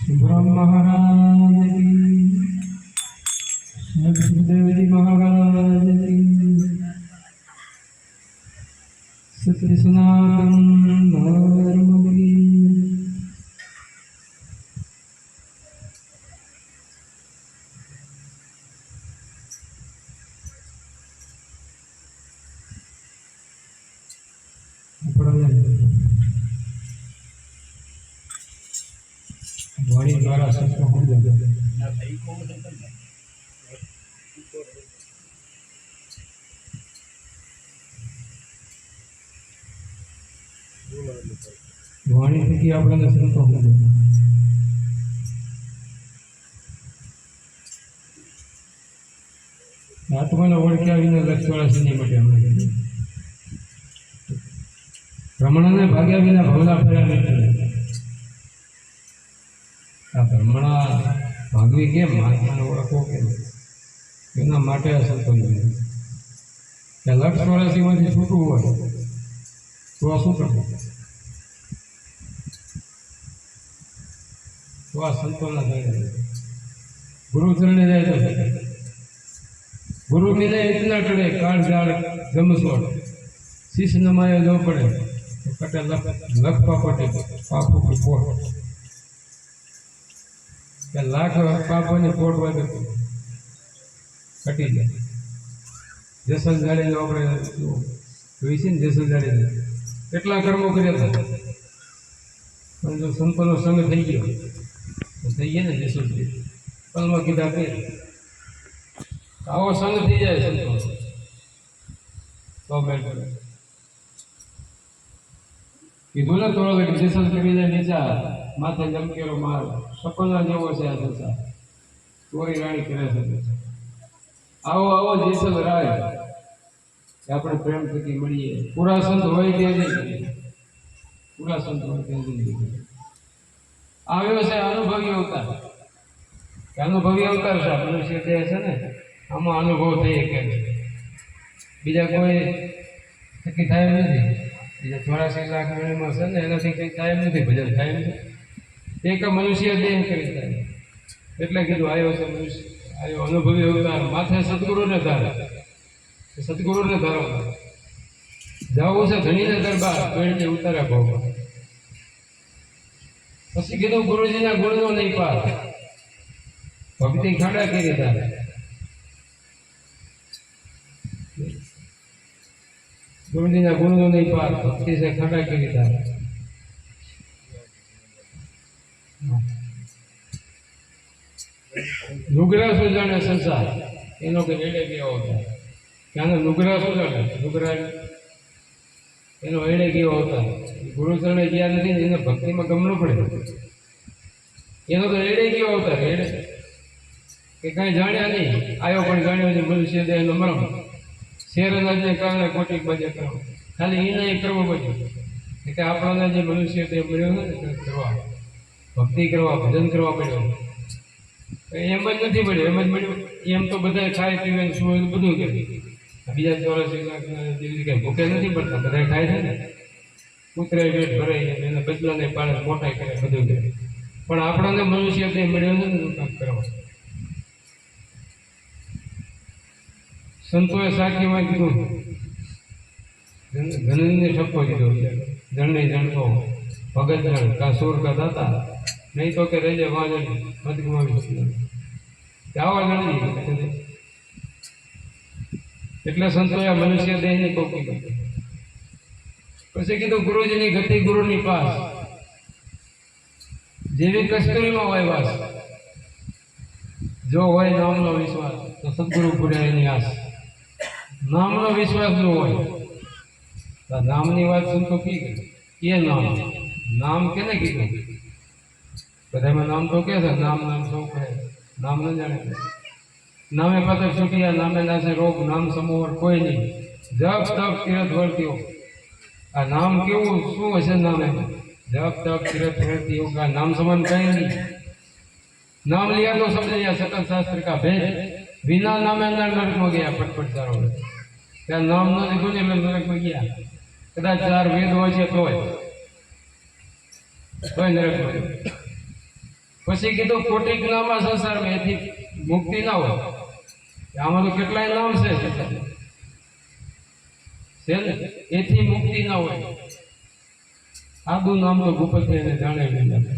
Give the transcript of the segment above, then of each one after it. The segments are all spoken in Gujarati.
સુભરામ મહારાજ કી સાહેબ સુખદેવજી મહારાજ કી સત્ય સનાતન ધર્મ કી આપણને વાણી દ્વારા સમજાવે વાણી થકી આપણને સંતો આત્માને ઓળખ્યા વિના લક્ષવાળા સિંહ માટે હમણાં કીધું ભાગ્યા વિના ભવલા ફર્યા નહીં આ ભ્રમણા ભાગવી કેમ આત્માને ઓળખવો કેમ એના માટે આ સંતો જોઈએ કે લક્ષ ચોરાસીમાંથી છૂટવું હોય તો આ શું કરવું તો આ સંતોના જાય ગુરુ ચરણે જાય તો થાય. ગુરુ મિલે ઇતના ટળે કાળ જાળ જમસોડ શીશ નમાયો જો પડે તો કટે લખ લખ પાપટે પાપો કે પોટ કે લાખ પાપોની પોટ હોય કટી જાય. જેસલ જાડે આપણે જોઈ છે ને જેસલ જાડે કેટલા કર્મો કર્યા હતા. પણ જો સંતોનો સંગ થઈ ગયો, તો થઈ ગયા ને જેસલ પલમાં કીધા કે આવો સંગ થઈ જાય સંતો તો મેળ કીધું ને થોડો જેસલ કરી જાય નીચા. માથે જમકેલો માર સપના જેવો છે આ સંસાર કોઈ રાણી કરે છે. આવો આવો જેસલ રાય કે આપણે પ્રેમ થકી મળીએ. પૂરા સંત હોય ત્યાં નહીં? પૂરા સંત હોય ત્યાં નહીં? આવ્યો છે અનુભવી અવતાર. અનુભવી અવતાર છે મનુષ્ય દેહ છે ને, આમાં અનુભવ થઈ શકે છે. બીજા કોઈ થકી થાય નથી. બીજા ચોરાસી લાખ મિનિમમ છે ને, એનાથી કંઈ થાય નથી, ભજન થાય એમ નથી એક મનુષ્ય દેહ કરી થાય એટલે કીધું આવ્યો છે મનુષ્ય આવ્યો અનુભવી અવતાર માથે સદગુરુને ધારે. સદગુરુને ધારો જવું છે ધણીને દરબાર ધણીને ઉતાર્યા ભાવ પછી કીધું, ગુરુજીના ગુણનો નહીં પાર. ભક્તિ ખાડા કરી તારે ગુરુજીના ગુણનો નહીં પાર, ભક્તિ છે ખાડા કરી તારે નુગરા શું જાણે સંસાર. એનો કે એડે કેવો હતા? ત્યાંનો લુગરા શું જાણે લુગરા એનો એડે કેવો હતા? ગુરુચરણે ગયા નથી ને એને ભક્તિમાં ગમનો પડે. એનો તો એડે કેવો હતા? એડે કે કાંઈ જાણ્યા નહીં. આવ્યો પણ જાણ્યો છે બધું છે એનો મરમ. શેર જે કારણે કોટી બજે કરો ખાલી એને કરવો પડ્યો કે આપણને જે મનુષ્ય તે મળ્યો ને કરવા. ભક્તિ કરવા, ભજન કરવા પડ્યો. એમ જ નથી મળ્યું એમ જ મળ્યું. એમ તો બધા ખાય પીવે ને બધું કે બીજા ચોરસ જેવી કઈ ભૂખે નથી પડતા. બધા ખાય છે ને? કૂતરાય પેટ ભરાય ને એને બદલાને પાડે, મોટા કરે, બધું કરે. પણ આપણને મનુષ્ય તે મળ્યો નથી કામ કરવા. સંતોએ સાખીમાં કીધું ધનને ઠપકો દીધો. જણને જણતો ભગત જણ કા સુર કા દાતા નહીં તો કે રેજે વાજણ મત ગુમાવી આવા ગણજી એટલે સંતોએ મનુષ્ય દેહની કોકી કરી પછી કીધું, ગુરુજીની ગતિ ગુરુની પાસ. જેવી કસ્તુરીમાં હોય વાસ જો હોય નામનો વિશ્વાસ, તો સદગુરુ પૂર્યા એની આસ. નામનો વિશ્વાસ જો હોય, તો નામની વાત સંતો કી કરી એ નામ? નામ કેને કીધું? બધામાં નામ તો કે છે નામ નામ સૌ કહે નામ ન જાણે નામે પતક છૂટિયા નામે નાશે રોગ નામ સમૂહ કોઈ નહીં જપ તપ તીરથ વર્તીઓ આ નામ કેવું શું હશે નામે જપ તપ તીરથ વર્તીઓ આ નામ સમાન કઈ નહીં નામ लिया तो समझ लिया सकल शास्त्र का भेद बिना नामे अंदर नरक में गया पटपट चारो ત્યાં નામ ન લીધું ને એટલે નરકમાં ગયા કદાચ ચાર વેદ હોય છે તોય તોય નરકમાં જાય. પછી કીધું કોટિક નામા સંસાર એથી મુક્તિ ના હોય. તો કેટલાય નામ છે છે એથી મુક્તિ ના હોય. આદુ નામ તો એને જાણે લીધા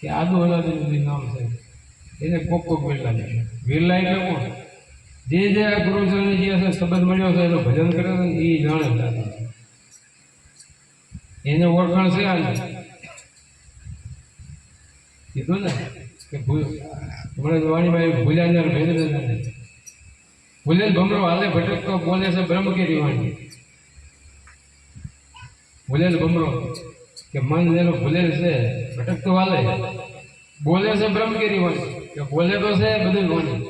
કે આદુ અનાદિનું નામ છે. એને કોક કોક વેલા લે વેલા એટલે કોણ? જે જે આ ગુરુજનને જે હશે સંબંધ મળ્યો છે એનું ભજન કરે છે એ જાણે છે. એને ઓળખાણ છે આને કીધું ને કે ભૂલ. હમણાં વાણીમાં એવું ભૂલ્યા ને ભેદ નથી ભૂલે જ ભમરો હાલે ભટકતો બોલે છે બ્રહ્મગીરી વાણી ભૂલે જ ભમરો કે મન જેનો ભૂલે છે, ભટકતો હાલે. બોલે છે બ્રહ્મગીરી વાણી કે બોલે તો છે બધું વાણી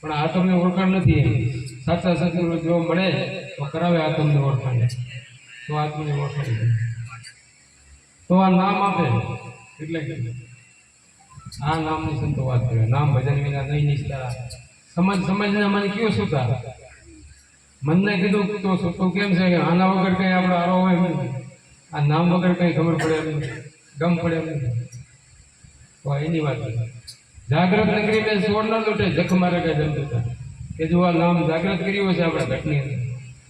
પણ આ તમને ઓળખાણ નથી સાચા સદગુરુ જો મળે, તો કરાવે આ તમને ઓળખાણ. તો આ તમને ઓળખાણ. તો આ નામ આપે. એટલે આ નામની સંતો વાત કરે. નામ ભજન વિના નહીં નિષ્ઠા સમજ સમજને મને કયું સુતા? મનને કીધું તો સુતું કેમ છે? કે આના વગર કંઈ આપણે આરો હોય આ નામ વગર કંઈ ખબર પડે એમ ગમ પડે એમ. તો એની વાત જાગૃત નગરી મેં સોળ ના લૂંટે, જખ મારે કઈ જમ જતા કે જો આ નામ જાગૃત કર્યું છે આપણે ઘટની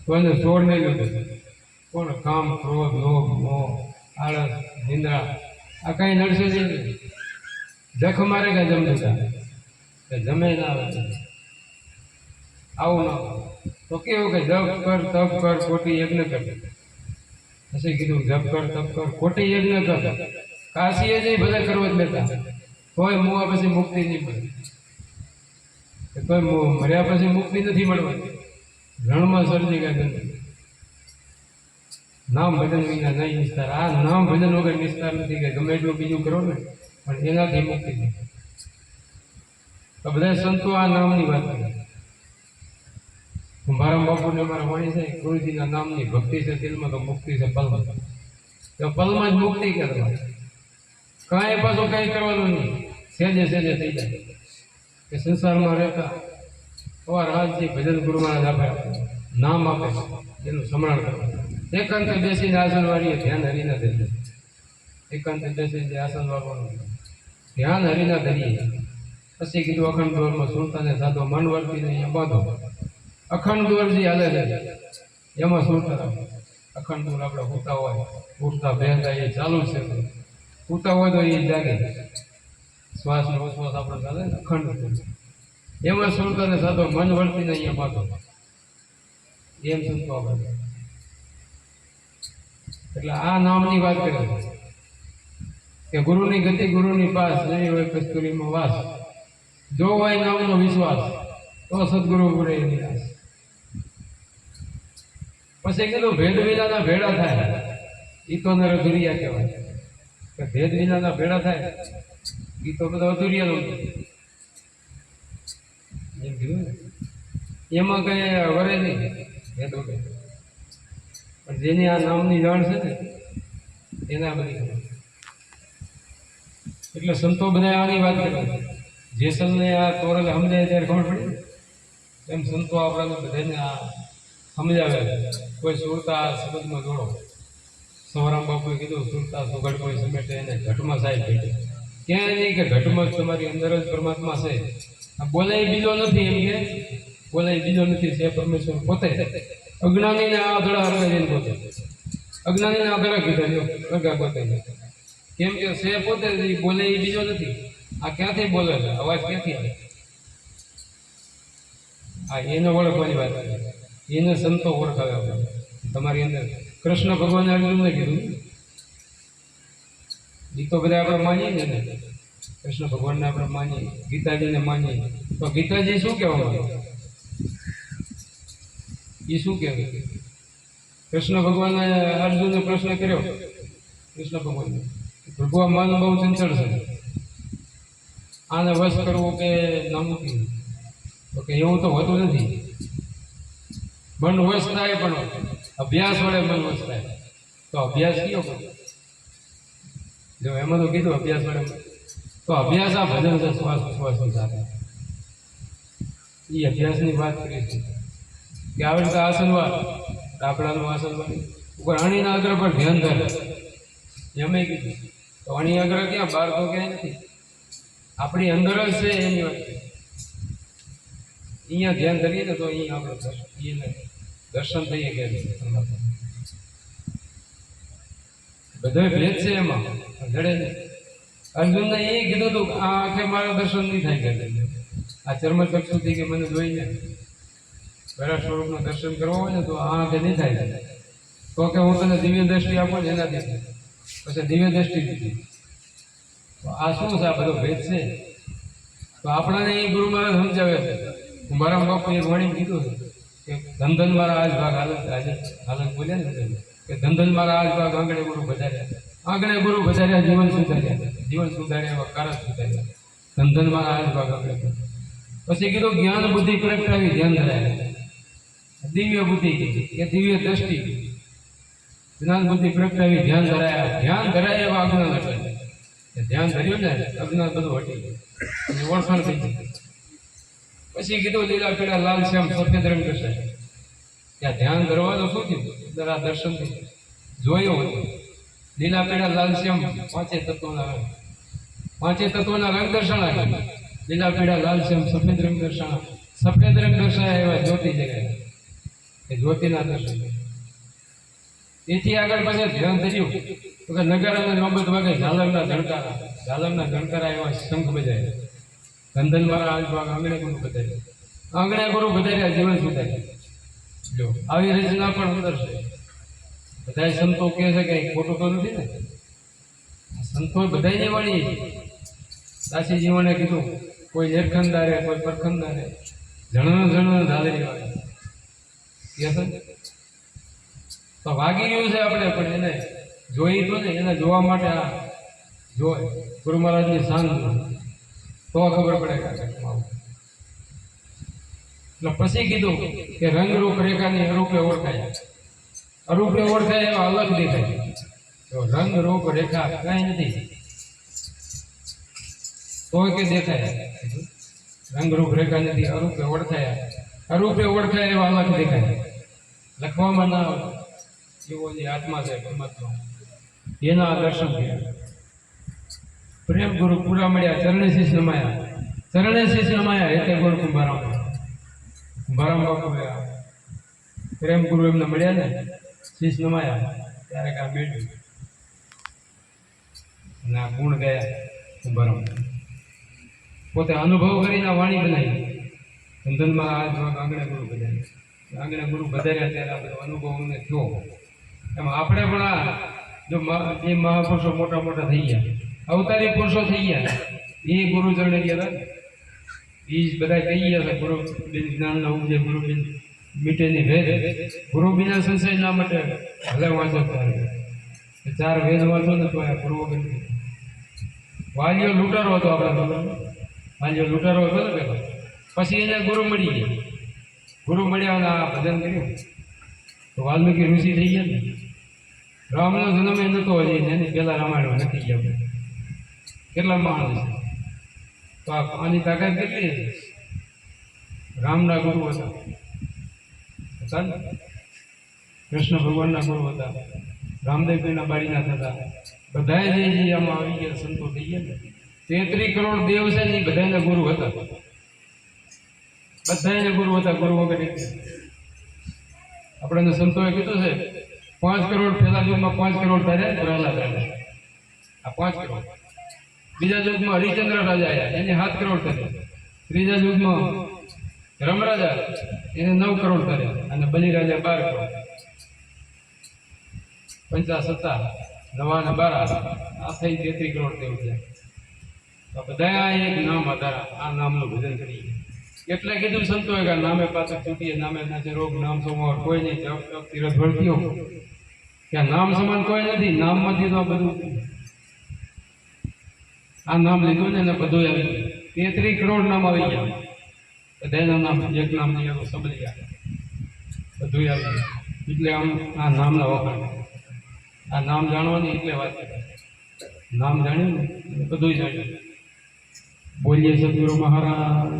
તો એને સોળ નહીં લૂંટે. કોણ? કામ, ક્રોધ, લોભ, મોહ, આળસ, નિંદ્રા આ કઈ નડશે નહીં. જખ મારે કે જમ જતા કે જમે ના આવે આવું ના. તો કેવું કે જપ કર, તપ કર, ખોટી યજ્ઞ કર. પછી કીધું, જપ કર, તપ કર, ખોટી યજ્ઞ કર. કાશીએ જઈ ભલે કરવો જ લેતા કોઈ મુવા પછી મુક્તિ નહીં મળે. કોઈ મર્યા પછી મુક્તિ નથી મળવાની. રણમાં સર્જી ગંદકી નામ ભજન વિના નહીં નિસ્તાર આ નામ ભજન વગર નિસ્તાર નથી કે ગમે એટલું બીજું કરો ને, પણ એનાથી મુક્તિ નથી તો બધા સંતો આ નામની વાત કરે. મારા બાપુને મારા વાણી છે ગુરુજીના નામની ભક્તિ છે, દિલમાં તો મુક્તિ છે પલમાં. તો પલમાં જ મુક્તિ કરવાની કાંઈ પાછું કાંઈ કરવાનું નહીં. સેજે સેજે થઈ જાય. કે સંસારમાં રહેતા અવાર રાજજી ભજન ગુરુમાં આપે. નામ આપે એનું સમરણ કરે એકાંતે બેસીને આસન વાળીએ, ધ્યાન હરીના ધરીએ. એકાંત બેસીને આસન વાળવાનું ધ્યાન હરીના ધરીએ. પછી કીધું, અખંડ દોરમાં સુલતાને સાધો મન વર્તીને અહીંયા બાંધો. અખંડ દોર જે હાલે છે એમાં સુલતાન અખંડ દોર આપણે હોતા હોય, ઉઠતા, બેહતા, એ ચાલુ છે. ઉતા હોય તો એ જાગે. શ્વાસ ને ઉશ્વાસ આપણે ચાલે ને, અખંડ એમાં સુરતાને સાધો મન વર્તીને અહીંયા બાંધો. એમ સંતો આપણે એટલે આ નામની વાત કરે. કે ગુરુની ગતિ ગુરુની પાસ, નહીં હોય કસ્તુરીમાં વાસ. જો હોય નામનો વિશ્વાસ, તો સદગુરુ ગુરે નિરાશ પછી કીધું, ભેદ વિનાના ભેડા થાય. એ તો અધુરિયા કહેવાય. કે ભેદ વિનાના ભેડા થાય એ તો બધા અધુરિયા નું એમ કીધું એમાં કઈ વરે નહીં. ભેદ વગર. પણ જેની આ નામની જાણ છે ને, એના બધી. એટલે સંતો બધા આની વાત કરે જેસલને આ તોરલ સમજાય ત્યારે ખબર પડી? એમ સંતો આપણા બધાને આ સમજાવે કોઈ સુરતા શબ્દમાં જોડો. સવારામ બાપુએ કીધું, સુરતા સુગઢ કોઈ સમેટે એને ઘટમાં સાહેબ ભેટે. ક્યાંય નહીં કે ઘટમાં તમારી અંદર જ પરમાત્મા છે. આ બોલાય બીજો નથી એમ કે? બોલાય બીજો નથી છે પરમેશ્વર પોતે. અજ્ઞાનીને આ અધડા હરવા જઈને પોતે અજ્ઞાનીને અધડા કીધા અગા પોતે કેમ કે શે પોતે બોલે એ બીજો નથી. આ ક્યાંથી બોલે છે? અવાજ ક્યાંથી આવે? આ એને ઓળખવાની વાત એને સંતો ઓળખાવે. તમારી અંદર કૃષ્ણ ભગવાને અર્જુનને કીધું. એ તો બધા આપણે માનીએ ને કૃષ્ણ ભગવાનને આપણે માનીએ, ગીતાજીને માનીએ. તો ગીતાજી શું કહેવા માંગે? એ શું કહેવે કૃષ્ણ ભગવાને અર્જુનને પ્રશ્ન કર્યો. કૃષ્ણ ભગવાનને. ભગવાન મન બહુ ચંચળ છે. આને વશ કરવો કે નામુકી તો એવું તો હોતું નથી. મન વશ થાય પણ અભ્યાસ વડે મન વશ થાય. તો અભ્યાસ કયો કરો? જો એમાં તો કીધું અભ્યાસ વડે તો અભ્યાસ આ ભજન છે શ્વાસ શ્વાસ સાથે. એ અભ્યાસની વાત કરી છે. કે આવી રીતે આસનવાર આસન આસનવાર ઉપર અણીના અગ્ર પર ધ્યાન ધરે. જમે કીધું. તો અણી આગ્રહ ક્યાં? બહાર તો ક્યાંય નથી. આપણી અંદર જ છે એની વાત. અહીંયા ધ્યાન ધરીએ ને તો અહીંયા આપણે દર્શન થઈએ કે બધો ભેદ છે એમાં. જડે નહીં. અર્જુનને એ કીધું હતું આ આંખે મારા દર્શન નહીં થાય કે આ ચર્મ ચક્ષુથી કે મને જોઈને ખરા સ્વરૂપનું દર્શન કરવું હોય ને તો આ આંખે નહીં થાય. તો કે હું તને દિવ્ય દ્રષ્ટિ આપું ને એનાથી. પછી દિવ્ય દ્રષ્ટિ દીધી આ શું છે? આ બધો ભેદ છે? તો આપણાને એ ગુરુ મહારાજ સમજાવે છે. હું મારા બાપુ એ વણી કીધું છે કે ધંધન મારા આજ ભાગ હાલત આજે હાલત બોલ્યા ને કે ધંધન મારા આજ ભાગ આંગણે ગુરુ બજાર્યા આંગણે ગુરુ બજાર્યા જીવન સુધાર્યા. જીવન સુધાર્યા એવા કારણ સુધાર્યા. ધંધન મારા આજ ભાગ આંગણે. પછી કીધું, જ્ઞાન બુદ્ધિ પ્રગટાવી ધ્યાન ધરાય. દિવ્ય બુદ્ધિ કે દિવ્ય દ્રષ્ટિ. જ્ઞાન બુદ્ધિ પ્રગટાવી ધ્યાન ધરાયા. ધ્યાન ધરાય એવા અજ્ઞાન હટાય ધ્યાન ધર્યું ને અજ્ઞાન બધું હટી ઓળખાણ થઈ ગઈ. પછી કીધું, લીલા પીળા, લાલ, શ્યામ, સફેદ રંગ કરશે ત્યાં ધ્યાન ધરવાનું શું થયું? જરા દર્શન જોયું હતું. લીલા પીળા, લાલ, શ્યામ, પાંચે તત્વોના રંગ. પાંચે તત્વોના રંગ દર્શાણા લીલા પીળા, લાલ, શ્યામ, સફેદ રંગ દર્શન સફેદ રંગ દર્શાયા એવા જ્યોતિ જગ્યાએ એ જ્યોતિના દર્શન એથી આગળ પછી ધ્યાન ધર્યું તો કે નગારાના નોબત વાગે ઝાલમના ધણકારા ઝાલમના ધણકારા એવા શંખ બજાય ધંધન મારા આજ ભાગ આંગણે ગુરુ બધાય આંગણે ગુરુ બધાય જીવન સુધાય જો, આવી રચના પણ અંદર છે. બધા સંતો કહે છે કે ખોટું તો નથી ને? સંતો બધાય વાણી છે. દાસી જીવને કીધું, કોઈ નિરખંદારે કોઈ ઝાલેરી વાગે કહે છે ને? તો વાગી રહ્યું છે આપણે, પણ એને જોઈ તો ને એને જોવા માટે આ જો ગુરુ મહારાજની શાન તો ખબર પડે કે આ ઘટના આવું. એટલે પછી કીધું કે રંગરૂપ રેખાની અરૂપે ઓળખાય. અરૂપે ઓળખાય એવા અલગ દેખાય. તો રંગ રૂપ રેખા કાંઈ નથી. તો કે દેખાય. રંગરૂપ રેખા નથી, અરૂપે ઓળખાય. અરૂપે ઓળખાય એવા અલગ દેખાય. લખવામાં ના એવો જે આત્મા છે, પરમાત્મા. એના દર્શન થયા પ્રેમ ગુરુ પૂરા મળ્યા, ચરણે શીશ નમાયા ચરણે શીશ નમાયા એટલે ગુરુ કુંભારામ. કુંભારામ બાપુ ગયા. પ્રેમ ગુરુ એમને મળ્યા ને શીશ નમાયા ત્યારે કા મેળવ્યું અને આ ગુણ ગયા કુંભારામ. પોતે અનુભવ કરીને વાણી બનાવી. ચંદનમાં આ જો આંગણે ગુરુ બધાર્યા આંગણે ગુરુ બધાર્યા ત્યારે આ બધો અનુભવ અમને થયો એમાં આપણે પણ આ જો જે મહાપુરુષો મોટા મોટા થઈ ગયા, અવતારી પુરુષો થઈ ગયા, એ ગુરુ ચરણે ગયા હતા. એ જ બધા કહી ગયા હતા, ગુરુ બિન જ્ઞાન ન ઉપજે ગુરુ બિન મીટે ની ભેદ ગુરુ બિના સંશય ના માટે ભલે વાંચો ચાર વેદ વાંચો ને તો આ ગુરુ. વાલીઓ લૂંટારો હતો આપણે વાલીઓ લૂંટારો હતો ને પેલો. પછી એને ગુરુ મળી ગયા. ગુરુ મળ્યા અને આ ભજન કર્યું. તો વાલ્મીકી ઋષિ થઈ ગયા ને. રામનો જન્મ એ નતો હજી એની પહેલા રામાયણ નથી ગયા આપણે. કેટલા માણસ છે તો આ આની તાકાત કેટલી છે રામના ગુરુ હતા. હતા ને? કૃષ્ણ ભગવાનના ગુરુ હતા. રામદેવજીના બાળીના થતા બધાએ જે જે આમાં આવી ગયા સંતો થઈ ગયા ને. તેત્રી કરોડ દેવ છે ને એ બધાના ગુરુ હતા. બધાને ગુરુ હતા, ગુરુ વગર આપણને સંતોએ કીધું છે, પાંચ કરોડ પહેલા યુગમાં પાંચ કરોડ તારે પ્રહલાદ રાજા આ પાંચ કરોડ. બીજા યુગમાં હરિચંદ્ર રાજા આવ્યા એને સાત કરોડ થયા ત્રીજા યુગમાં રમરાજા, એને નવ કરોડ કર્યા અને બલિરાજા બાર કરોડ. પંચા સત્તા નવા ને બાર. આ થઈ તેત્રી કરોડ તેવું છે. તો બધા એક નામ આધાર, આ નામનું ભજન કરીએ. એટલે કીધું સંતો નામે પાછળ ચૂંટીએ નામે નાચે રોગ, નામ સમોર કોઈ નહીં. જપ તપ તીરથ ભળતીઓ કે નામ સમાન કોઈ નથી નામમાંથી તો બધું. આ નામ લીધું ને એને બધું આવી તેત્રીસ કરોડ નામ આવી ગયા. બધાના નામ, એક નામ નહીં આવ્યો સબલી ગયા. બધું આવી એટલે આમ આ નામના વખાણ. આ નામ જાણવાની એટલે વાત નામ જાણ્યું ને બધું જાણ્યું. બોલીએ સદગુરુ મહારાજ.